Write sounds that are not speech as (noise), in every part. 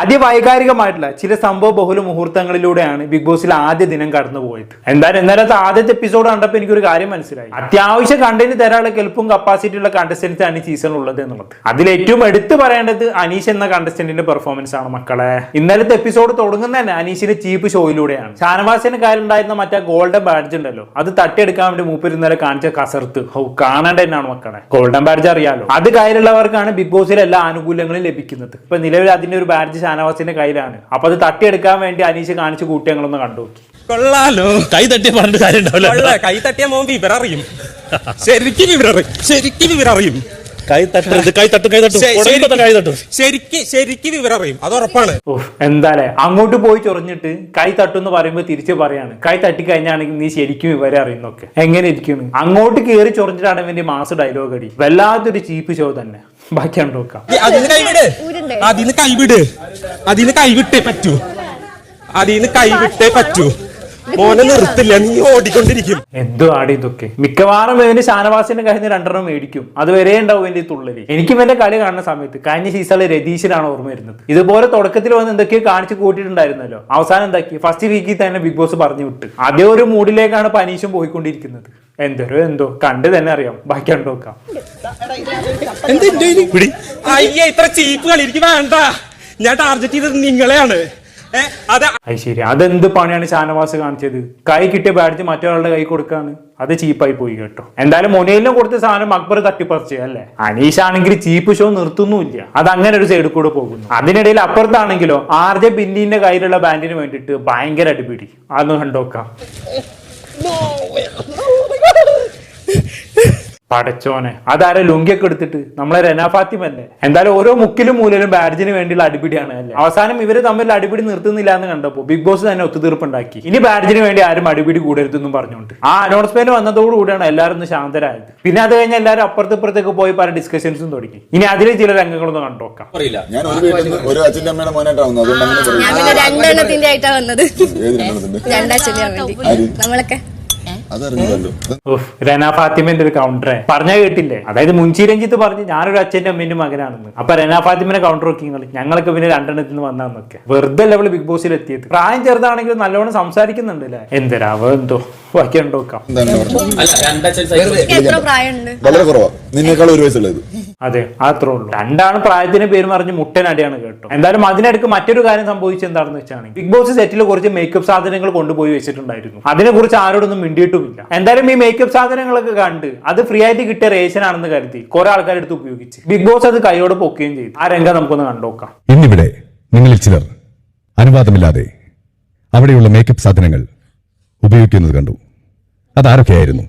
അതിവൈകാരികമായിട്ടുള്ള ചില സംഭവ ബഹുല മുഹൂർത്തങ്ങളിലൂടെയാണ് ബിഗ് ബോസിൽ ആദ്യ ദിനം കടന്നു പോയത് എന്തായാലും ഇന്നലത്തെ ആദ്യത്തെ എപ്പിസോഡ് കണ്ടപ്പോൾ എനിക്കൊരു കാര്യം മനസ്സിലായി. അത്യാവശ്യം കണ്ടന്റ് തരാനുള്ള കെൽപ്പും കപ്പാസിറ്റി ഉള്ള ആണ് ഈ സീസൺ ഉള്ളത് എന്നുള്ളത്. അതിൽ ഏറ്റവും എടുത്തു പറയേണ്ടത് അനീഷ് എന്ന കണ്ടസ്റ്റന്റിന്റെ പെർഫോമൻസ് ആണ് മക്കളെ. ഇന്നലത്തെ എപ്പിസോഡ് തുടങ്ങുന്ന തന്നെ അനീഷിന്റെ ചീപ്പ് ഷോയിലൂടെയാണ്. ഷാനവാസിന്റെ കാര്യമുണ്ടായിരുന്ന മറ്റേ ഗോൾഡൻ ബാഡ്ജ് ഉണ്ടല്ലോ അത് തട്ടിയെടുക്കാൻ വേണ്ടി മൂപ്പര് ഇന്നലെ കാണിച്ച കസർത്ത്. ഹൗ കാണേണ്ട തന്നെയാണ് മക്കളെ. ഗോൾഡൻ ബാഡ്ജ് അറിയാലോ. അത് കയ്യിലുള്ളവർക്കാണ് ബിഗ് ബോസിലെ എല്ലാ ആനുകൂല്യങ്ങളും ലഭിക്കുന്നത്. ഇപ്പൊ നിലവിൽ അതിന്റെ ഒരു ബാഡ്ജ് ഷാനവാസിന്റെ കയ്യിലാണ്. അപ്പൊ അത് തട്ടിയെടുക്കാൻ വേണ്ടി അനീഷ് കാണിച്ചു കൂട്ടി ഞങ്ങളൊന്ന് കണ്ടു കൊള്ളാലോ. കൈ തട്ടിയ പറഞ്ഞിട്ട് കാര്യം ഉണ്ടാവില്ല കൈ തട്ടിയ മോൻ വിവരറിയും. (laughs) ശരിക്കും വിവരറിയും ശരിക്കും വിവരറിയും. തട്ടും തട്ടും തട്ടും. ശരിക്ക് ശരിക്ക് അത് ഉറപ്പാണ്. അങ്ങോട്ട് പോയി ചൊറിഞ്ഞിട്ട് കൈ തട്ടുന്ന് പറയുമ്പോ തിരിച്ച് പറയാണ്. കൈ തട്ടി കഴിഞ്ഞാണെങ്കിൽ നീ ശരിക്കും വിവരം അറിയുന്നൊക്കെ. എങ്ങനെ ഇരിക്കുന്നു അങ്ങോട്ട് കയറി ചൊറിഞ്ഞിട്ടാണ് ഇവന്റെ മാസ് ഡയലോഗ് അടി. വല്ലാത്തൊരു ചീപ്പ് ഷോ തന്നെ. ബാക്കി കണ്ടോക്കാം അതിന് കൈവിട് അതിന് കൈവിട് അതിന് കൈവിട്ടേ പറ്റൂ. അതിന് കൈവിട്ടേ പറ്റൂ. മോനെ നിർത്തില്ല നീ ഓടിക്കൊണ്ടിരിക്കും. എന്തോ ആടി ഇതൊക്കെ? മിക്കവാറും ഇവന് ഷാനവാസിന്റെ കഴിഞ്ഞ് രണ്ടെണ്ണം മേടിക്കും. അത് വരെ ഉണ്ടാവും എന്റെ തുള്ളൽ. എനിക്ക് ഇവന്റെ കളി കാണുന്ന സമയത്ത് കഴിഞ്ഞ സീസണിൽ രതീശനാണ് ഓർമ്മ വരുന്നത്. ഇതുപോലെ തുടക്കത്തിൽ വന്ന് എന്തൊക്കെയോ കാണിച്ച് കൂട്ടിയിട്ടുണ്ടായിരുന്നല്ലോ. അവസാനം എന്താക്കി? ഫസ്റ്റ് വീക്കിൽ തന്നെ ബിഗ് ബോസ് പറഞ്ഞു വിട്ട്. അതേ ഒരു മൂഡിലേക്കാണ് പനീഷും പോയിക്കൊണ്ടിരിക്കുന്നത്. എന്തോ എന്തോ. കണ്ട് തന്നെ അറിയാം. ബാക്കി കണ്ടു നോക്കാം. അയ്യേ ഇത്ര ചീപ്പ് കളി. എനിക്ക് വേണ്ട. ഞാൻ ടാർഗറ്റ് ചെയ്തത് നിങ്ങളെയാണ്. അത് ശരി. അതെന്ത് പണിയാണ് ഷാനവാസ് കാണിച്ചത്? കൈ കിട്ടിയ ബാഡ്ജ് മറ്റൊരാളുടെ കൈ കൊടുക്കാണ്. അത് ചീപ്പായി പോയി കേട്ടോ. എന്തായാലും മൊനയിലും കൊടുത്ത സാധനം അക്ബർ തട്ടിപ്പറിച്ചു അല്ലേ? അനീഷ് ആണെങ്കിൽ ചീപ്പ് ഷോ നിർത്തുന്നുമില്ല. അത് അങ്ങനെ ഒരു സൈഡിൽ കൂടെ പോകുന്നു. അതിനിടയിൽ അപ്പുറത്താണെങ്കിലോ ആർ ജെ ബിന്നിന്റെ കയ്യിലുള്ള ബാൻഡിന് വേണ്ടിയിട്ട് ഭയങ്കര അടിപിടി. അതൊന്ന് കണ്ടോക്കാം. പടച്ചോനെ. അതാരെ ലുങ്കിയൊക്കെ എടുത്തിട്ട്? നമ്മളെ റെനാ ഫാത്തിമല്ലേ എന്തായാലും ഓരോ മുക്കിലും മൂലയിലും ബാഡ്ജിന് വേണ്ടിയുള്ള അടിപിടിയാണ് അല്ലേ? അവസാനം ഇവർ തമ്മിൽ അടിപിടി നിർത്തുന്നില്ല എന്ന് കണ്ടപ്പോൾ ബിഗ് ബോസ് തന്നെ ഒത്തുതീർപ്പുണ്ടാക്കി. ഇനി ബാഡ്ജിന് വേണ്ടി ആരും അടിപിടി കൂടരുതെന്നും പറഞ്ഞുകൊണ്ട്. ആ അനൗൺസ്മെന്റ് വന്നതോടുകൂടിയാണ് എല്ലാവരും ഒന്ന് ശാന്തരായത്. പിന്നെ അത് കഴിഞ്ഞ് എല്ലാവരും അപ്പുറത്ത് ഇപ്പുറത്തേക്ക് പോയി പല ഡിസ്കഷൻസും തുടങ്ങി. ഇനി അതിലെ ചില രംഗങ്ങളൊന്ന് കണ്ടോക്കാം ഞാൻ ഒരു വീട്ടിൽ ഒരു അച്ഛന്റെ അമ്മയുടെ മോനായിട്ടാണ് വന്നത്. അതുകൊണ്ട് അങ്ങനെ പറയും ഞാൻ പിന്നെ രണ്ടെണ്ണത്തിന്റെ ആയിട്ടാ വന്നത്. രണ്ടാഴ്ച നമ്മളൊക്കെ. റെന ഫാത്തിമന്റെ ഒരു കൗണ്ടറെ പറഞ്ഞ കേട്ടില്ലേ? അതായത് മുൻഷി രഞ്ജിത്ത് പറഞ്ഞ് ഞാനൊരു അച്ഛന്റെ അമ്മേന്റെ മകനാണെന്ന്. അപ്പൊ രനാ ഫാത്തിമന്റെ കൗണ്ടർ നോക്കി നിങ്ങൾ ഞങ്ങളൊക്കെ പിന്നെ രണ്ടെണ്ണത്തിൽ നിന്ന് വന്നാന്നൊക്കെ. വെറുതെ ലെവൽ ബിഗ് ബോസിൽ എത്തിയത്? പ്രായം ചെറുതാണെങ്കിലും നല്ലോണം സംസാരിക്കുന്നുണ്ട് അല്ലേ? എന്തരാവോ എന്തോ ബാക്കി പ്രായമുണ്ട്? വളരെ കുറവാ. നിന്നേക്കാൾ ഒരു വയസ്സുള്ളത് അതെ. അത്രേ ഉള്ളൂ. രണ്ടാണ് പ്രായത്തിന് പേര് പറഞ്ഞ് മുട്ടനടിയാണ് കേട്ടോ. എന്തായാലും അതിനിടയ്ക്ക് മറ്റൊരു കാര്യം സംഭവിച്ചത് എന്താണെന്ന് വെച്ചാണെങ്കിൽ ബിഗ് ബോസ് സെറ്റിൽ കുറച്ച് മേക്കപ്പ് സാധനങ്ങൾ കൊണ്ടുപോയി വെച്ചിട്ടുണ്ടായിരുന്നു. അതിനെക്കുറിച്ച് ആരോടൊന്നും മിണ്ടിയിട്ടുമില്ല എന്തായാലും ഈ മേക്കപ്പ് സാധനങ്ങളൊക്കെ കണ്ട് അത് ഫ്രീ ആയിട്ട് കിട്ടിയ റേഷൻ ആണെന്ന് കരുതി കുറെ ആൾക്കാർ എടുത്ത് ഉപയോഗിച്ച് ബിഗ് ബോസ് അത് കൈയോടെ പൊക്കുകയും ചെയ്തു. ആ രംഗം നമുക്കൊന്ന് കണ്ടോക്കാം ഇന്നിവിടെ നിങ്ങളിൽ ചിലർ അനുവാദമില്ലാതെ അവിടെയുള്ള മേക്കപ്പ് സാധനങ്ങൾ ഉപയോഗിക്കുന്നത് കണ്ടു. അതാരൊക്കെയായിരുന്നു?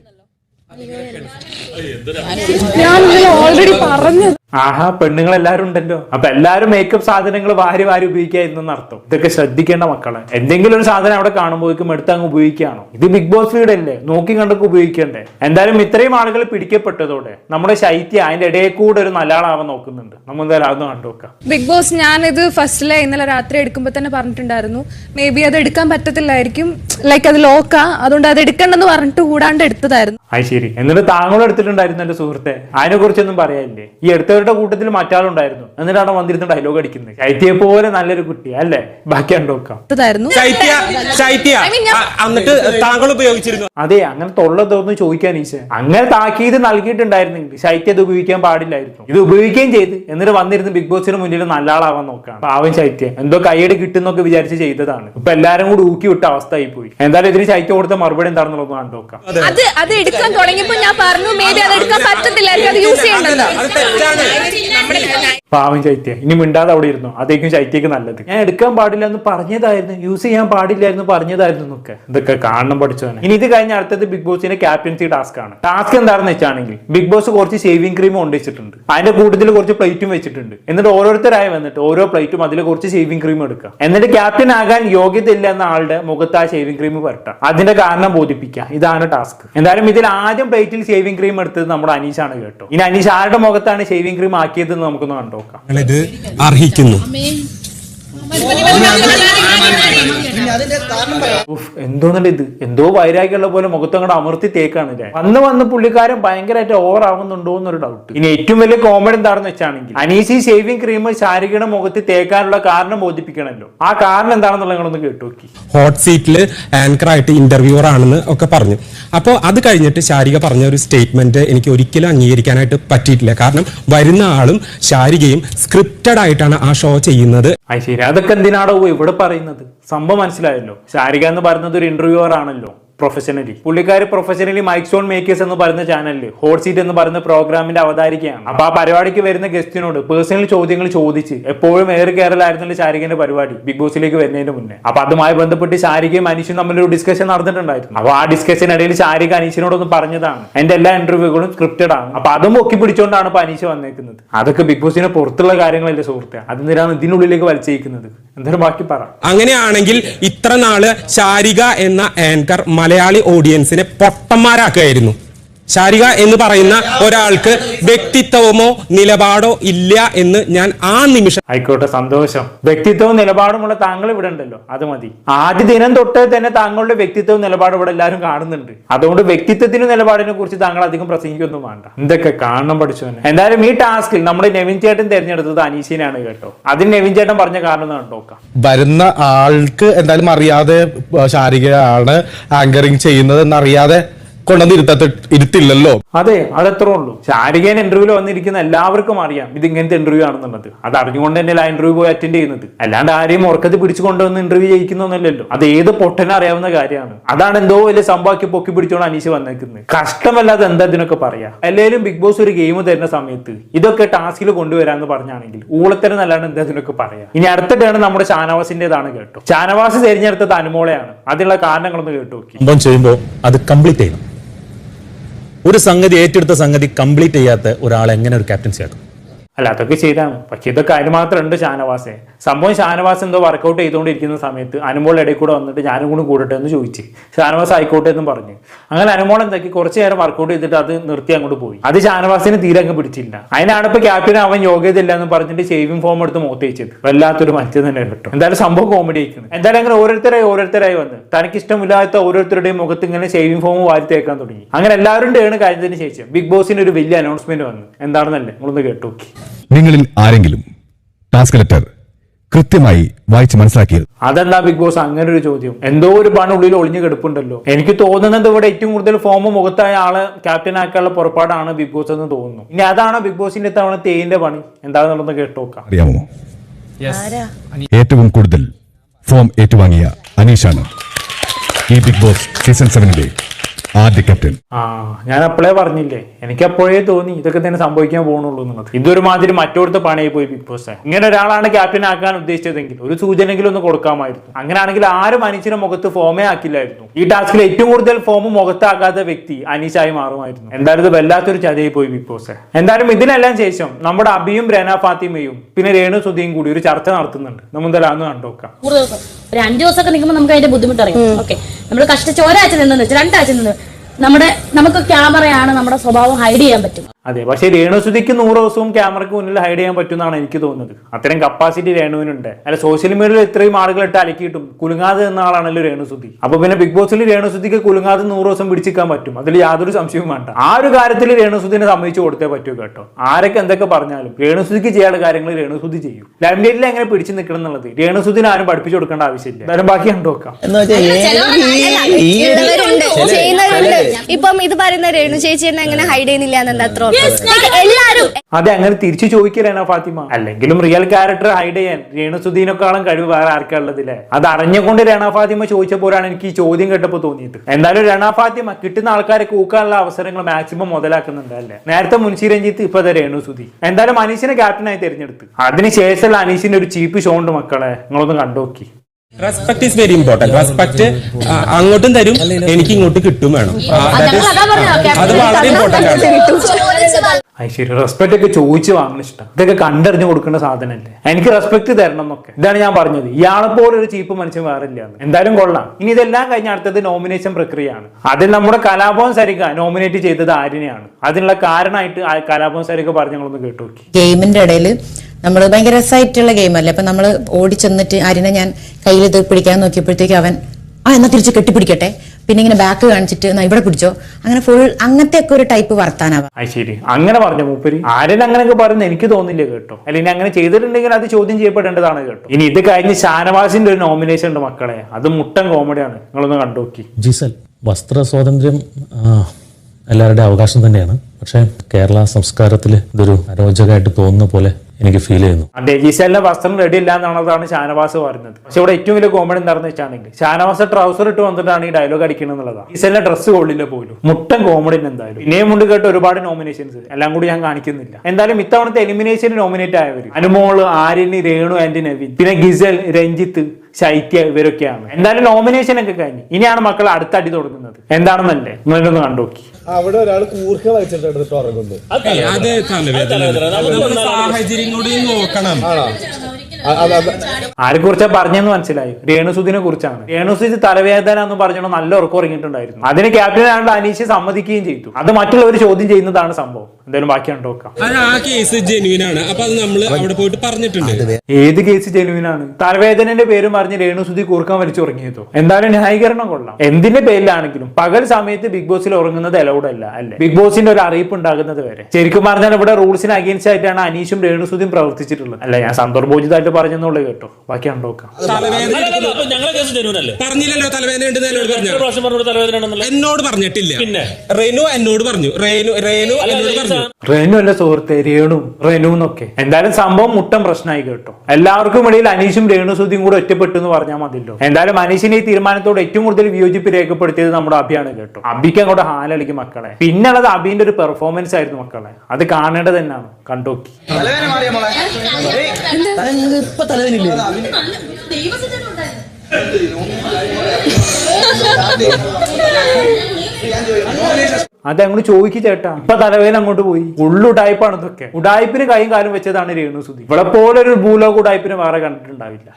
ആഹാ പെണ്ണുങ്ങൾ എല്ലാവരും ഉണ്ടല്ലോ. അപ്പൊ എല്ലാവരും മേക്കപ്പ് സാധനങ്ങൾ വാരി വാരി ഉപയോഗിക്കായിരുന്നു അർത്ഥം ഇതൊക്കെ ശ്രദ്ധിക്കേണ്ട മക്കളെ. എന്തെങ്കിലും ഒരു സാധനം അവിടെ കാണുമ്പോഴേക്കും എടുത്ത് അങ്ങ് ഉപയോഗിക്കുകയാണോ? ഇത് ബിഗ് ബോസ് വീട് അല്ലേ നോക്കി കണ്ടൊക്കെ ഉപയോഗിക്കണ്ടേ? എന്തായാലും ഇത്രയും ആളുകൾ പിടിക്കപ്പെട്ടതോടെ നമ്മുടെ ശൈത്യ അതിന്റെ ഇടയിൽ കൂടെ ഒരു നല്ല ആളാവാൻ നോക്കുന്നുണ്ട്. നമ്മൾ എന്തായാലും കണ്ടു നോക്കാം. ബിഗ് ബോസ് ഞാൻ ഇത് ഫസ്റ്റിലെ ഇന്നലെ രാത്രി എടുക്കുമ്പോൾ തന്നെ പറഞ്ഞിട്ടുണ്ടായിരുന്നു. മേ ബി അത് എടുക്കാൻ പറ്റത്തില്ലായിരിക്കും. ലൈക്ക് അത് ലോക്കാ അതുകൊണ്ട് അത് എടുക്കണ്ടെന്ന് പറഞ്ഞിട്ട് കൂടാണ്ട് എടുത്തതായിരുന്നു. അത് ശരി. എന്നിട്ട് താങ്കളും എടുത്തിട്ടുണ്ടായിരുന്നു എന്റെ സുഹൃത്തെ അതിനെ കുറിച്ചൊന്നും പറയാനില്ലേ? ഈ എടുത്തവരുടെ കൂട്ടത്തിൽ മറ്റാളുണ്ടായിരുന്നു. എന്നിട്ടാണ് വന്നിരുന്ന ഡയലോഗ് അടിക്കുന്നത്. ശൈത്യയെ പോലെ നല്ലൊരു കുട്ടി അല്ലേ? ബാക്കി നോക്കാം. എടുത്തതായിരുന്നു ശൈത്യ ശൈത്യ ആ, എന്നിട്ട് താങ്കൾ ഉപയോഗിച്ചിരുന്നു. അതെ അങ്ങനെ തൊള്ളതൊന്ന് ചോദിക്കാൻ ഈശ. അങ്ങനെ താക്കീത് നൽകിയിട്ടുണ്ടായിരുന്നെങ്കിൽ ശൈത്യ ഇത് ഉപയോഗിക്കാൻ പാടില്ലായിരുന്നു. ഇത് ഉപയോഗിക്കുകയും ചെയ്ത്. എന്നിട്ട് വന്നിരുന്ന് ബിഗ് ബോസിന് മുന്നിൽ നല്ല ആളാവാൻ നോക്കാം പാവം ശൈത്യ എന്തോ കൈയടി കിട്ടുന്നൊക്കെ വിചാരിച്ച് ചെയ്തതാണ്. ഇപ്പൊ എല്ലാരും കൂടി ഊക്കി വിട്ട ആയി പോയി എന്തായാലും ഇതിന് ശൈത്യ കൊടുത്ത മറുപടി എന്താണെന്നുള്ളത് കണ്ടോക്കാം അത് അത് എടുക്കാൻ തുടങ്ങിയപ്പോ ഞാൻ പറഞ്ഞു മേബി അത് എടുക്കാൻ പറ്റത്തില്ലായിരിക്കും അത് യൂസ് ചെയ്യേണ്ടത്. പാവം ശൈത്യ ഇനി മിണ്ടാതെ അവിടെ ഇരുന്നു? അതേക്കും ശൈത്യക്ക് നല്ലത്. ഞാൻ എടുക്കാൻ പാടില്ല എന്ന് പറഞ്ഞതായിരുന്നു യൂസ് ചെയ്യാൻ പാടില്ലായിരുന്നു പറഞ്ഞതായിരുന്നു എന്നൊക്കെ. ഇതൊക്കെ കാണണം പഠിച്ചവനെ. ഇനി ഇത് കഴിഞ്ഞ അടുത്തത് ബിഗ് ബോസിന്റെ ക്യാപ്റ്റൻസി ടാസ്ക് ആണ്. ടാസ്ക് എന്താണെന്ന് വെച്ചാണെങ്കിൽ ബിഗ് ബോസ് കുറച്ച് ഷേവിംഗ് ക്രീം കൊണ്ടുവച്ചിട്ടുണ്ട് അതിന്റെ കൂട്ടത്തിൽ കുറച്ച് പ്ലേറ്റും വെച്ചിട്ടുണ്ട്. എന്നിട്ട് ഓരോരുത്തരായി വന്നിട്ട് ഓരോ പ്ലേറ്റും അതിൽ കുറച്ച് ഷേവിംഗ് ക്രീം എടുക്കുക എന്നിട്ട് ക്യാപ്റ്റൻ ആകാൻ യോഗ്യത ഇല്ല എന്ന ആളുടെ മുഖത്ത് ആ ഷേവിംഗ് ക്രീം വരട്ടാം. അതിന്റെ കാരണം ബോധിപ്പിക്കുക ഇതാണ് ടാസ്ക്. എന്തായാലും ഇതിൽ ആദ്യം പ്ലേറ്റിൽ ഷേവിംഗ് ക്രീം എടുത്തത് നമ്മുടെ അനീഷാണ് കേട്ടോ. ഇനി അനീഷ് ആരുടെ മുഖത്താണ് ഷേവിംഗ് ക്രീം ആക്കിയത് എന്ന് നമുക്കൊന്ന് കണ്ടോക്കാം. ഇത് അർഹിക്കുന്നു. ഉഫ്, എന്തോന്നുണ്ട് ഇത്? എന്തോ വൈരാഗ്യമുള്ള പോലെ മുഖത്ത് അങ്ങോട്ട് അമർത്തി തേക്കാണ് വന്ന് വന്ന് പുള്ളിക്കാരൻ ഭയങ്കരമായിട്ട് ഓവർ ആവുന്നുണ്ടോ എന്നൊരു ഡൗട്ട് ഇനി ഏറ്റവും വലിയ കോമഡി എന്താണെന്ന് വെച്ചാണെങ്കിൽ അനീസി ഷേവിംഗ് ക്രീം ശാരികയുടെ മുഖത്ത് തേക്കാനുള്ള കാരണം ബോധിപ്പിക്കണമല്ലോ. ആ കാരണം എന്താണെന്നുള്ള നിങ്ങളൊന്ന് കേട്ടു നോക്കി. ഹോട്ട് സീറ്റിൽ ആങ്കറായിട്ട് ഇന്റർവ്യൂവർ ആണെന്ന് ഒക്കെ പറഞ്ഞു. അപ്പോൾ അത് കഴിഞ്ഞിട്ട് ശാരിക പറഞ്ഞ ഒരു സ്റ്റേറ്റ്മെന്റ് എനിക്ക് ഒരിക്കലും അംഗീകരിക്കാനായിട്ട് പറ്റിയിട്ടില്ല. കാരണം വരുന്ന ആളും ശാരികയും സ്ക്രിപ്റ്റഡ് ആയിട്ടാണ് ആ ഷോ ചെയ്യുന്നത്. അത് ശരി അതൊക്കെ എന്തിനാടോ ഇവിടെ പറയുന്നത്? സംഭവം മനസ്സിലായല്ലോ. ശാരിക എന്ന് പറയുന്നത് ഒരു ഇന്റർവ്യൂവർ ആണല്ലോ. പ്രൊഫഷണലി പുള്ളിക്കാര് പ്രൊഫഷണലി മൈക്ക് സ്റ്റോൺ മേക്കേഴ്സ് എന്ന് പറയുന്ന ചാനലിൽ ഹോട്ട് സീറ്റ് എന്ന് പറയുന്ന പ്രോഗ്രാമിന്റെ അവതാരികയാണ്. അപ്പൊ ആ പരിപാടിക്ക് വരുന്ന ഗസ്റ്റിനോട് പേഴ്സണൽ ചോദ്യങ്ങൾ ചോദിച്ച് എപ്പോഴും എയർ കേരളായിരുന്നല്ലോ ശാരികന്റെ പരിപാടി ബിഗ് ബോസിലേക്ക് വരുന്നതിന് മുന്നേ. അപ്പൊ അതുമായി ബന്ധപ്പെട്ട് ശാരികയും അനീഷും തമ്മിലൊരു ഡിസ്കഷൻ നടന്നിട്ടുണ്ടായിരുന്നു. അപ്പൊ ആ ഡിസ്കഷൻ ഡിസ്കഷനിടയിൽ ശാരിക അനീഷിനോടൊന്ന് പറഞ്ഞതാണ്. എന്റെ എല്ലാ ഇന്റർവ്യൂകളും സ്ക്രിപ്റ്റഡ് ആണ്. അപ്പൊ അതും പൊക്കി പിടിച്ചോണ്ടാണ് ഇപ്പൊ അനീഷ് വന്നേക്കുന്നത്. അതൊക്കെ ബിഗ് ബോസിന് പുറത്തുള്ള കാര്യങ്ങളല്ലേ സുഹൃത്തെ? അതെന്തിനാണ് ഇതിനുള്ളിലേക്ക് വലിച്ചേക്കുന്നത്? പറ. അങ്ങനെയാണെങ്കിൽ ഇത്ര നാൾ ശാരിക എന്ന ആങ്കർ മലയാളി ഓഡിയൻസിനെ പൊട്ടന്മാരാക്കുകയായിരുന്നു. ശാരിക എന്ന് പറയുന്ന ഒരാൾക്ക് വ്യക്തിത്വമോ നിലപാടോ ഇല്ല എന്ന് ഞാൻ ആ നിമിഷം ആയിക്കോട്ടെ സന്തോഷം. വ്യക്തിത്വവും നിലപാടുമുള്ള താങ്കൾ ഇവിടെ ഉണ്ടല്ലോ അത് മതി. ആദ്യ ദിനം തൊട്ട് തന്നെ താങ്കളുടെ വ്യക്തിത്വവും നിലപാടും ഇവിടെ എല്ലാവരും കാണുന്നുണ്ട്. അതുകൊണ്ട് വ്യക്തിത്വത്തിനും നിലപാടിനെ കുറിച്ച് താങ്കൾ അധികം പ്രസംഗിക്കൊന്നും വേണ്ട. എന്തൊക്കെ കാണണം പഠിച്ചു തന്നെ എന്തായാലും ഈ ടാസ്കിൽ നമ്മുടെ നെവിൻ ചേട്ടൻ തിരഞ്ഞെടുത്തത് അനീഷിനെയാണ് കേട്ടോ. അതിന് നെവിൻ ചേട്ടൻ പറഞ്ഞ കാരണം ഒന്ന് കണ്ടോക്കാം വരുന്ന ആൾക്ക് എന്തായാലും അറിയാതെ ശാരികയാണ് ആങ്കറിങ് ചെയ്യുന്നത് എന്നറിയാതെ കൊണ്ടുവന്ന് ഇരുത്തത്തി ഇരുത്തില്ലല്ലോ. അതെ അതെത്ര ഉള്ളൂ. ശാരികൻ ഇന്റർവ്യൂവിൽ വന്നിരിക്കുന്ന എല്ലാവർക്കും അറിയാം ഇത് ഇങ്ങനത്തെ ഇന്റർവ്യൂ ആണെന്നുള്ളത്. അത് അറിഞ്ഞുകൊണ്ട് തന്നെ ആ ഇന്റർവ്യൂ പോയി അറ്റൻഡ് ചെയ്യുന്നത്. അല്ലാണ്ട് ആരെയും ഉറക്കത്തിൽ പിടിച്ചു കൊണ്ടുവന്ന് ഇന്റർവ്യൂ ചെയ്യിക്കുന്നൊന്നുമല്ലല്ലോ അത് ഏത് പൊട്ടനെ അറിയാവുന്ന കാര്യമാണ്. അതാണ് എന്തോ വലിയ സംഭവമാക്കി പൊക്കി പിടിച്ചോണ്ട് അനീഷ് വന്നേക്കുന്നത്. കഷ്ടമല്ലാതെ എന്താ ഇതിനൊക്കെ പറയാ? എല്ലാവരും ബിഗ് ബോസ് ഒരു ഗെയിം തരുന്ന സമയത്ത് ഇതൊക്കെ ടാസ്കിൽ കൊണ്ടുവരാന്ന് പറഞ്ഞാണെങ്കിൽ ഊളത്തരം നല്ലാണ്ട് എന്താ ഇതിനൊക്കെ പറയാ? ഇനി അടുത്ത ടേൺ നമ്മുടെ ഷാനവാസിന്റേതാണ് കേട്ടോ. ഷാനവാസ് തിരഞ്ഞെടുത്തത് അനുമോളയാണ്. അതിനുള്ള കാരണങ്ങളൊന്ന് കേട്ടു നോക്കി. ചെയ്യുമ്പോൾ അത് കംപ്ലീറ്റ് ചെയ്യണം. ഒരു സംഗതി ഏറ്റെടുത്ത സംഗതി കംപ്ലീറ്റ് ചെയ്യാത്ത ഒരാളെ എങ്ങനെ ഒരു ക്യാപ്റ്റൻസി ആക്കും അല്ല അതൊക്കെ ചെയ്താണ്. പക്ഷെ ഇതൊക്കെ അതിന് മാത്രം ഉണ്ട് ഷാനവാസെ. സംഭവം ഷാനവാസ് എന്തോ വർക്കൗട്ട് ചെയ്തുകൊണ്ടിരിക്കുന്ന സമയത്ത് അനുമോൾ ഇടയിൽ കൂടെ വന്നിട്ട് ഞാനും കൂടി കൂടട്ടെ എന്ന് ചോദിച്ചു. ഷാനവാസ് ആയിക്കോട്ടെ എന്ന് പറഞ്ഞു. അങ്ങനെ അനുമോൾ എന്താക്കി? കുറച്ച് നേരം വർക്കൗട്ട് ചെയ്തിട്ട് അത് നിർത്തി അങ്ങോട്ട് പോയി. അത് ഷാനവാസിന് തീരെ അങ്ങ് പിടിച്ചില്ല. അതിനാണ് ഇപ്പൊ ക്യാപ്റ്റൻ അവൻ യോഗ്യത ഇല്ല എന്ന് പറഞ്ഞിട്ട് ഷേവിംഗ് ഫോം എടുത്ത് മുഖത്ത് വെച്ചത് വല്ലാത്തൊരു മനസ്സിൽ തന്നെ കേട്ടോ. എന്തായാലും സംഭവം കോമഡി ആയിരിക്കുന്നു എന്തായാലും അങ്ങനെ ഓരോരുത്തരായി ഓരോരുത്തരായി വന്ന്. തനിക്ക് ഇഷ്ടമില്ലാത്ത ഓരോരുത്തരുടെയും മുഖത്ത് ഇങ്ങനെ ഷേവിംഗ് ഫോം വാരി തേക്കാൻ തുടങ്ങി. അങ്ങനെ എല്ലാവരും ടേണ് കഴിഞ്ഞതിന് ശേഷം ബിഗ് ബോസിന് ഒരു വലിയ അനൗൺസ്മെന്റ് വന്നു. എന്താണെന്നല്ലേ? നമ്മളൊന്ന് കേട്ടു നിങ്ങളിൽ ആരെങ്കിലും ടാസ്ക് ലെറ്റർ കൃത്യമായി വായിച്ച് മനസ്സിലാക്കിയത് അതെന്താ ബിഗ് ബോസ് അങ്ങനെ ഒരു ചോദ്യം. എന്തോ ഒരു പണി ഉള്ളിൽ ഒളിഞ്ഞു കിടപ്പുണ്ടല്ലോ. എനിക്ക് തോന്നുന്നത് ഇവിടെ ഏറ്റവും കൂടുതൽ ഫോം മുഖത്തായ ആൾ ക്യാപ്റ്റൻ ആക്കാനുള്ള പുറപ്പാടാണ് ബിഗ് ബോസ് എന്ന് തോന്നുന്നു. ഇനി അതാണ് ബിഗ് ബോസിന്റെ തവണ തേയിന്റെ പണി. എന്താണെന്നുള്ളത് കേട്ടോക്കാം അറിയാമോ? ഏറ്റവും കൂടുതൽ ഫോം ഏറ്റുവാങ്ങിയ അനീഷാണ് ഈ ബിഗ് ബോസ് സീസൺ സെവനിലെ ആദ്യ ക്യാപ്റ്റൻ ആ ഞാൻ അപ്പോഴേ പറഞ്ഞില്ലേ? എനിക്ക് അപ്പോഴേ തോന്നി ഇതൊക്കെ തന്നെ സംഭവിക്കാൻ പോകുന്നുള്ളൂ എന്നുള്ളത്. ഇതൊരു മാതിരി മറ്റോടത്ത് പണിയായി പോയി ബിഗ് ബോസ് ഇങ്ങനെ ഒരാളാണ് ക്യാപ്റ്റൻ ആക്കാൻ ഉദ്ദേശിച്ചതെങ്കിൽ ഒരു സൂചനയെങ്കിലും ഒന്ന് കൊടുക്കാമായിരുന്നു. അങ്ങനെയാണെങ്കിൽ ആരും അനീഷിന്റെ മുഖത്ത് ഫോമേ ആക്കില്ലായിരുന്നു. ഈ ടാസ്കിൽ ഏറ്റവും കൂടുതൽ ഫോം മുഖത്താക്കാത്ത വ്യക്തി അനീഷായി മാറുമായിരുന്നു. എന്തായാലും ഇത് വല്ലാത്തൊരു ചതയായി പോയി ബിഗ് ബോസ് എന്തായാലും ഇതിനെല്ലാം ശേഷം നമ്മുടെ അബിയും രേന ഫാത്തിമയും പിന്നെ രേണു സുധിയും കൂടി ഒരു ചർച്ച നടത്തുന്നുണ്ട്. നമ്മൾ എന്തായാലും അന്ന് ദിവസം ഒരു അഞ്ചു ദിവസമൊക്കെ നിൽക്കുമ്പോൾ നമുക്ക് അതിന്റെ ബുദ്ധിമുട്ട് അറിയാം ഓക്കെ നമ്മൾ കഷ്ടിച്ച് ഒരാഴ്ച നിന്നെന്ന് വെച്ചാൽ രണ്ടാഴ്ച നിന്ന് നമ്മുടെ നമുക്ക് ക്യാമറയാണ് നമ്മുടെ സ്വഭാവം ഹൈഡ് ചെയ്യാൻ പറ്റും. അതെ പക്ഷേ രേണുസുതിക്ക് നൂറ് ദിവസവും ക്യാമറയ്ക്ക് മുന്നിൽ ഹൈഡ് ചെയ്യാൻ പറ്റുമെന്നാണ് എനിക്ക് തോന്നുന്നത്. അത്രയും കപ്പാസിറ്റി രേണുവിനുണ്ട്. അല്ല സോഷ്യൽ മീഡിയയിൽ ഇത്രയും ആളുകൾ ഇട്ട് അലക്കിയിട്ടും കുലുങ്ങാതെ എന്ന ആളാണല്ലോ രേണുസുതി. അപ്പൊ പിന്നെ ബിഗ് ബോസിൽ രേണുസുതിക്ക് കുലുങ്ങാതെ നൂറ് ദിവസം പിടിച്ചിക്കാൻ പറ്റും. അതിൽ യാതൊരു സംശയവും വേണ്ട. ആ ഒരു കാര്യത്തിൽ രേണുസുദിനെ സമ്മതിച്ചു കൊടുത്തേ പറ്റൂ കേട്ടോ. ആരൊക്കെ എന്തൊക്കെ പറഞ്ഞാലും രേണുസുതിക്ക് ചെയ്യാത്ത കാര്യങ്ങൾ രേണുസുതി ചെയ്യും. ലൈംലൈറ്റിൽ എങ്ങനെ പിടിച്ചു നിൽക്കണം എന്നുള്ളത് രേണുസുതിനെ ആരും പഠിപ്പിച്ചു കൊടുക്കേണ്ട ആവശ്യമില്ല. എന്തായാലും ബാക്കി ചെയ്യുന്നവരുണ്ട്. ഇപ്പം ഇത് പറയുന്ന രേണു ചേച്ചി എങ്ങനെ ഹൈഡ് ചെയ്യുന്നില്ല എന്നെന്താ അത്ര? എല്ലാരും. അതെ അങ്ങനെ തിരിച്ചു ചോദിക്കലാണ് ഫാത്തിമ? അല്ലെങ്കിലും റിയൽ ക്യാരക്ടർ ഹൈഡ് ചെയ്യാൻ രേണുസുദ്ദീനൊക്കെയാളും കഴിവ് വേറെ ആർക്കാ ഉള്ളതില്ലേ അത് അറിഞ്ഞുകൊണ്ട് രണ ഫാത്തിമ ചോദിച്ചപ്പോഴാണ് എനിക്ക് ഈ ചോദ്യം കേട്ടപ്പോൾ തോന്നിയത്. എന്തായാലും രണ ഫാത്തിമ കിട്ടുന്ന ആൾക്കാരെ കൂക്കാനുള്ള അവസരങ്ങൾ മാക്സിമം മുതലാക്കുന്നുണ്ട് അല്ലേ? നേരത്തെ മുൻഷി രഞ്ജിത്ത് ഇപ്പൊ അതെ രേണുസുദ്ധി എന്തായാലും അനീഷിനെ ക്യാപ്റ്റനായി തിരഞ്ഞെടുത്ത്. ശേഷമുള്ള അനീഷിന്റെ ഒരു ചീപ്പ് ഷോ ഉണ്ട് മക്കളെ. നിങ്ങളൊന്ന് കണ്ടോക്കി. Respect is very important respect അങ്ങോട്ടും തരും എനിക്ക് ഇങ്ങോട്ട് കിട്ടും വേണം. അത് വളരെ ഇമ്പോർട്ടന്റ് ആണ്. ഐശ്വര്യ ശരി റെസ്പെക്ട് ഒക്കെ ചോദിച്ചു വാങ്ങണ ഇഷ്ടം. ഇതൊക്കെ കണ്ടറിഞ്ഞു കൊടുക്കേണ്ട സാധനമല്ലേ എനിക്ക് റെസ്പെക്ട് തരണം എന്നൊക്കെ. ഇതാണ് ഞാൻ പറഞ്ഞത്. പോലെ ഒരു ചീപ്പ് മനുഷ്യൻ വേറെ ഇല്ല എന്തായാലും കൊള്ളാം. ഇനി ഇതെല്ലാം കഴിഞ്ഞ അടുത്തത് നോമിനേഷൻ പ്രക്രിയയാണ്. അതിൽ നമ്മുടെ കലാഭവൻ സരിക നോമിനേറ്റ് ചെയ്തത് ആര്യനെയാണ്. അതിനുള്ള കാരണമായിട്ട് ആ കലാഭവൻ സരിക പറഞ്ഞു ഞങ്ങളൊന്ന് കേട്ടു നോക്കി. ഗെയിമിന്റെ ഇടയിൽ നമ്മൾ ഭയങ്കര രസമായിട്ടുള്ള ഗെയിമല്ലേ അപ്പൊ നമ്മൾ ഓടിച്ചെന്നിട്ട് ആര്യനെ ഞാൻ കയ്യിൽ ഇത് പിടിക്കാൻ നോക്കിയപ്പോഴത്തേക്ക് അവൻ ആ എന്നാ തിരിച്ച് കെട്ടിപ്പിടിക്കട്ടെ? പിന്നെ ഇങ്ങനെ ബാക്ക് കാണിച്ചിട്ട് എന്നാ ഇവിടെ പിടിച്ചോ. അങ്ങനെ ഫുൾ അങ്ങനത്തെ ഒക്കെ ഒരു ടൈപ്പ് വർത്താനാവാ. അത് ശരി. അങ്ങനെ പറഞ്ഞു മൂപ്പര്? ആരും അങ്ങനെയൊക്കെ പറയുന്നത് എനിക്ക് തോന്നില്ല കേട്ടോ. അല്ലെങ്കിൽ അങ്ങനെ ചെയ്തിട്ടുണ്ടെങ്കിൽ അത് ചോദ്യം ചെയ്യപ്പെടേണ്ടതാണ് കേട്ടോ. ഇനി ഇത് കഴിഞ്ഞ് ഷാനവാസിന്റെ ഒരു നോമിനേഷൻ ഉണ്ട് മക്കളെ. അത് മുട്ടൻ കോമഡിയാണ് നിങ്ങളൊന്ന് കണ്ടുനോക്കി ജിസൽ വസ്ത്ര സ്വാതന്ത്ര്യം എല്ലാവരുടെയും അവകാശം തന്നെയാണ്. പക്ഷേ കേരള സംസ്കാരത്തിൽ ഇതൊരു അരോചകമായിട്ട് തോന്നുന്ന പോലെ എനിക്ക് ഫീൽ ചെയ്യുന്നു. അതെ ജിസലിന്റെ വസ്ത്രം റെഡി ഇല്ല എന്നുള്ളതാണ് ഷാനവാസ് പറഞ്ഞത് പക്ഷെ ഇവിടെ ഏറ്റവും വലിയ കോമഡി എന്താണെന്ന് വെച്ചാണെങ്കിൽ ഷാനവാസ് ട്രൗസർ ഇട്ട് വന്നിട്ടാണ് ഈ ഡയലോഗ് അടിക്കുന്നത് എന്നുള്ളതാണ്. ജിസലിന്റെ ഡ്രസ്സ് കൊള്ളില്ല പോലും. മുട്ടൻ കോമഡി എന്തായാലും. പിന്നെയും മുണ്ട് കേട്ട് ഒരുപാട് നോമിനേഷൻസ് എല്ലാം കൂടി ഞാൻ കാണിക്കുന്നില്ല. എന്തായാലും ഇത്തവണത്തെ എലിമിനേഷൻ നോമിനേറ്റ് ആയവർ അനുമോൾ ആര്യന് രേണു ആൻഡ് നവീൻ. പിന്നെ ഗിസൽ രഞ്ജിത്ത് ശൈത്യ ഇവരൊക്കെയാണ്. എന്തായാലും നോമിനേഷൻ ഒക്കെ കഴിഞ്ഞു. ഇനിയാണ് മക്കൾ അടുത്ത അടി തുടങ്ങുന്നത്. എന്താണെന്നല്ലേ? നിങ്ങളൊന്ന് കണ്ടോക്കി അവിടെ ഒരാൾ കൂർക്ക വലിച്ചിട്ട് എടുത്തിട്ട് ഉറങ്ങുന്നു കൂടി നോക്കണം. ആരെ കുറിച്ചാ പറഞ്ഞെന്ന് മനസ്സിലായി. രേണുസുദിനെ കുറിച്ചാണ്. രേണുസുദ് തലവേദന എന്ന് പറഞ്ഞോ നല്ല ഉറക്കം ഉറങ്ങിയിട്ടുണ്ടായിരുന്നു. അതിന് ക്യാപ്റ്റൻ ആയിട്ടുള്ള അനീഷ് സമ്മതിക്കുകയും ചെയ്തു. അത് മറ്റുള്ളവർ ചോദ്യം ചെയ്യുന്നതാണ് സംഭവം. എന്തായാലും ബാക്കിയാണ് നോക്കാം. ആ കേസ് ജെന്യൂൻ ആണ്. അപ്പൊ അത് നമ്മൾ അവിടെ പോയിട്ട് പറഞ്ഞിട്ടുണ്ട്. ഏത് കേസ് ജെനുവിനാണ് തലവേദനന്റെ പേരും പറഞ്ഞ് രേണുസുതി കൂർക്കം വലിച്ചുറങ്ങിയതോ എന്തായാലും ന്യായീകരണം കൊള്ളാം. എന്തിന്റെ പേരിലാണെങ്കിലും പകൽ സമയത്ത് ബിഗ് ബോസിൽ ഉറങ്ങുന്നത് അലൗഡ് അല്ല അല്ലേ? ബിഗ് ബോസിന്റെ ഒരു അറിയിപ്പ് ഉണ്ടാകുന്നത് വരെ. ശരിക്കും പറഞ്ഞാൽ ഇവിടെ റൂൾസിന് അഗേൻസ്റ്റ് ആയിട്ടാണ് അനീഷും രേണുസുതിയും പ്രവർത്തിച്ചിട്ടുള്ളത്. അല്ല ഞാൻ സന്ദർഭോചിതമായിട്ട് പറഞ്ഞെന്നുള്ളൂ കേട്ടോ. ബാക്കി കണ്ടോക്കാം പറഞ്ഞില്ലല്ലോ തലവേദന എന്നോട് പറഞ്ഞിട്ടില്ല. പിന്നെ? റേനു എന്നോട് പറഞ്ഞു. റേനു റേനു എന്നോട് പറഞ്ഞു. റെനു അല്ല സുഹൃത്തെ രേണു റെനു എന്നൊക്കെ. എന്തായാലും സംഭവം മുട്ടം പ്രശ്നമായി കേട്ടോ. എല്ലാവർക്കും ഇടയിൽ അനീഷും രേണു സുധിയും കൂടെ ഒറ്റപ്പെട്ടു എന്ന് പറഞ്ഞാൽ മതിയല്ലോ. എന്തായാലും അനീഷിന്റെ ഈ തീരുമാനത്തോട് ഏറ്റവും കൂടുതൽ വിയോജിപ്പ് രേഖപ്പെടുത്തിയത് നമ്മുടെ അഭിയാണ് കേട്ടോ. അബിക്ക് അങ്ങോട്ട് ഹാലളിക്കും മക്കളെ. പിന്നെ ഉള്ളത് അബിന്റെ ഒരു പെർഫോമൻസ് ആയിരുന്നു മക്കളെ. അത് കാണേണ്ടത് തന്നെയാണ്. കണ്ടോക്കി. ഇപ്പൊ തലവേനില്ലേ അത് അങ്ങോട്ട് ചോദിക്ക് ചേട്ടാ. ഇപ്പൊ തലവേദന അങ്ങോട്ട് പോയി. ഉള്ളു ഉടായ്പാണ് ഇതൊക്കെ. ഉടായ്പിന് കൈയും കാലും വെച്ചതാണ് രേണു സുധി ഇവിടെ പോലെ ഒരു ഭൂലോക ഉടായ്പിന് വേറെ കണ്ടിട്ടുണ്ടാവില്ല.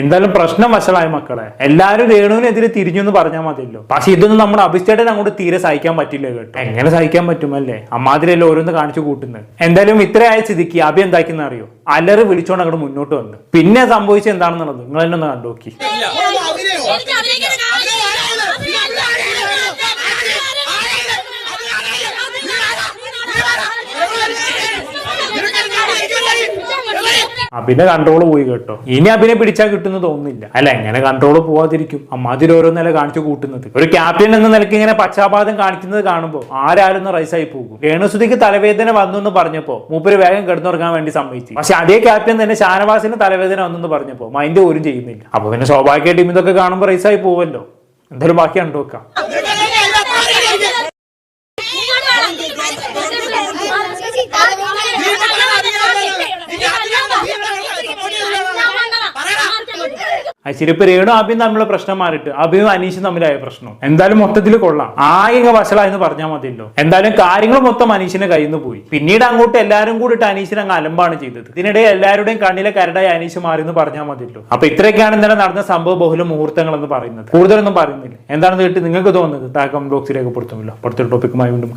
എന്തായാലും പ്രശ്നം വശമായ മക്കളെ. എല്ലാരും രേണുവിനെതിരെ തിരിഞ്ഞു എന്ന് പറഞ്ഞാൽ മതിയല്ലോ. പക്ഷെ ഇതൊന്നും നമ്മുടെ അഭിസ്റ്റേട്ടൻ അങ്ങോട്ട് തീരെ സഹിക്കാൻ പറ്റില്ല കേട്ടോ. എങ്ങനെ സഹിക്കാൻ പറ്റുമല്ലേ? അമ്മാതിരിയല്ലേ ഓരോന്ന് കാണിച്ചു കൂട്ടുന്നത്. എന്തായാലും ഇത്രയായ സ്ഥിതിക്ക് അഭി എന്താക്കുന്ന അറിയോ? അലറ് വിളിച്ചോണ്ട് അങ്ങോട്ട് മുന്നോട്ട് വന്നു. പിന്നെ സംഭവിച്ചത് എന്താണെന്നുള്ളത് നിങ്ങൾ തന്നെ ഒന്ന് കണ്ടോക്കി. അഭിനെ കൺട്രോൾ പോയി കേട്ടോ. ഇനി അഭിനെ പിടിച്ചാൽ കിട്ടുന്ന തോന്നുന്നില്ല. അല്ല എങ്ങനെ കൺട്രോൾ പോവാതിരിക്കും. അമ്മാതിരി ഓരോന്നല്ല കാണിച്ചു കൂട്ടുന്നത്. ഒരു ക്യാപ്റ്റൻ എന്ന നിലയ്ക്ക് ഇങ്ങനെ പശ്ചാപാതം കാണിക്കുന്നത് കാണുമ്പോൾ ആരാലും ഒന്ന് റൈസായി പോകും. രേണുസുതിക്ക് തലവേദന വന്നു എന്ന് പറഞ്ഞപ്പോ മൂപ്പര് വേഗം കിടന്നുറങ്ങാൻ വേണ്ടി സമ്മതിച്ചു. പക്ഷെ അതേ ക്യാപ്റ്റൻ തന്നെ ഷാനവാസിന് തലവേദന വന്നു എന്ന് പറഞ്ഞപ്പോ മൈൻഡ് പോലും ചെയ്യുന്നില്ല. അപ്പൊ പിന്നെ സ്വാഭാവികമായിട്ടും ഇതൊക്കെ കാണുമ്പോൾ റൈസായി പോവല്ലോ. എന്തായാലും ബാക്കി കണ്ടു വെക്കാം രേണു അഭിയും തമ്മിലുള്ള പ്രശ്നം മാറിയിട്ട് അഭിയും അനീഷും തമ്മിലായ പ്രശ്നം. എന്തായാലും മൊത്തത്തിൽ കൊള്ളാം. ആകെ വഷളായെന്ന് പറഞ്ഞാൽ മതിയല്ലോ. എന്തായാലും കാര്യങ്ങൾ മൊത്തം അനീഷിന്റെ കയ്യിൽ നിന്ന് പോയി. പിന്നീട് അങ്ങോട്ട് എല്ലാവരും കൂടിയിട്ട് അനീഷിനെ അങ്ങ് അലമ്പാണ് ചെയ്തത്. ഇതിനിടെ എല്ലാവരുടെയും കണ്ണിലെ കരടായി അനീഷ് മാറി എന്ന് പറഞ്ഞാൽ മതിയല്ലോ. അപ്പൊ ഇത്രയൊക്കെയാണ് ഇന്നലെ നടന്ന സംഭവ ബഹുല മുഹൂർത്തങ്ങൾ എന്ന് പറയുന്നത്. കൂടുതലൊന്നും പറയുന്നില്ല. എന്താണെന്ന് കേട്ട് നിങ്ങൾക്ക് തോന്നുന്നത് താക്കം ബോക്സിലേക്ക് ബോക്സിൽ രേഖപ്പെടുത്തുമല്ലോ അടുത്തൊരു ടോപ്പിക്കുമായി വീണ്ടും